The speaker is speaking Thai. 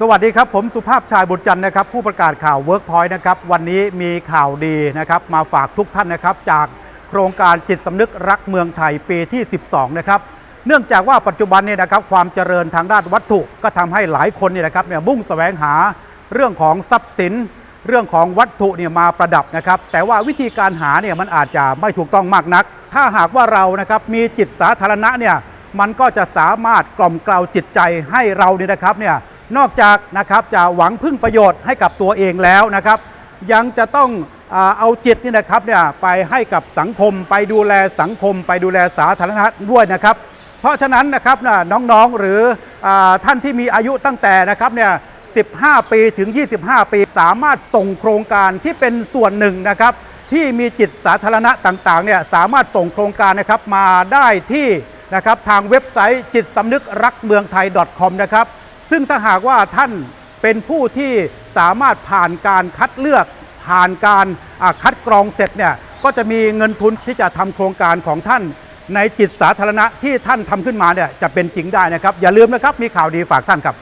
สวัสดีครับ ผมสุภาพชายบุตรจันทร์นะครับ ผู้ประกาศข่าว Workpoint นะครับ วันนี้มีข่าวดีนะครับ มาฝากทุกท่านนะครับ จากโครงการจิตสำนึกรักเมืองไทยปีที่ 12 นะครับ เนื่องจากว่าปัจจุบันเนี่ยนะครับความเจริญทางด้านวัตถุก็ทำให้หลายคนเนี่ยนะครับเนี่ยมุ่งแสวงหาเรื่องของทรัพย์สิน เรื่องของวัตถุเนี่ยมาประดับนะครับ แต่ว่าวิธีการหาเนี่ยมันอาจจะไม่ถูกต้องมากนัก ถ้าหากว่าเรานะครับมีจิตสาธารณะเนี่ยมันก็จะสามารถกล่อมเกลาจิตใจให้เราเนี่ยนะครับเนี่ย นอกจากนะครับจะหวังพึ่งประโยชน์ให้กับตัวเองแล้วนะครับ ยังจะต้องอเอาจิตนี่นะครับเนี่ยไปให้กับสังคม ไปดูแลสังคม ไปดูแลสาธารณะด้วยนะครับ เพราะฉะนั้นนะครับน้องๆหรืออท่านที่มีอายุตั้งแต่นะครับเนี่ย15 ปีถึง 25 ปีสามารถส่งโครงการที่เป็นส่วนหนึ่งนะครับ ที่มีจิตสาธารณะต่างๆเนี่ยสามารถส่งโครงการนะครับมาได้ที่นะครับทางเว็บไซต์จิตสำนึกรักเมืองไทย .com นะครับ ซึ่งถ้าหากว่าท่านเป็นผู้ที่สามารถผ่านการคัดเลือก ผ่านการคัดกรองเสร็จเนี่ยก็จะมีเงินทุนที่จะทำโครงการของท่านในจิตสาธารณะที่ท่านทำขึ้นมาเนี่ยจะเป็นจริงได้นะครับ อย่าลืมนะครับมีข่าวดีฝากท่านครับ